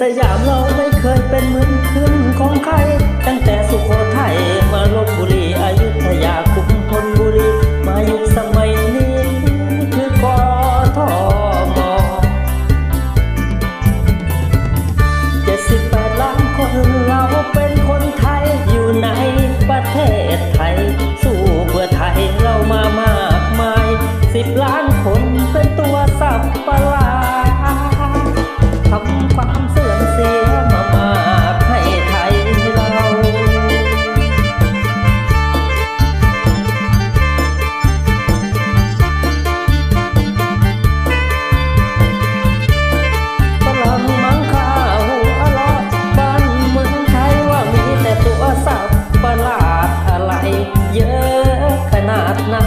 สยามเราไม่เคยเป็นเหมือนเคย понятно.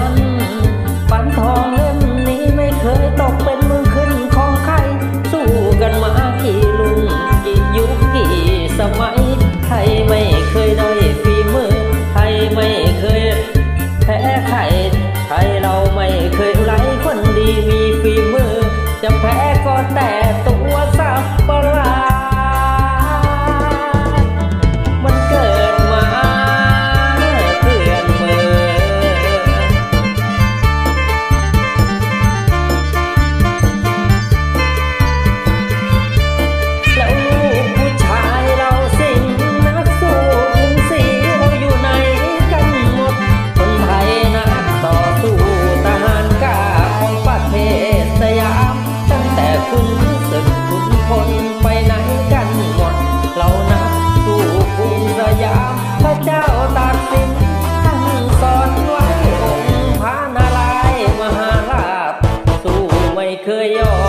哥哟。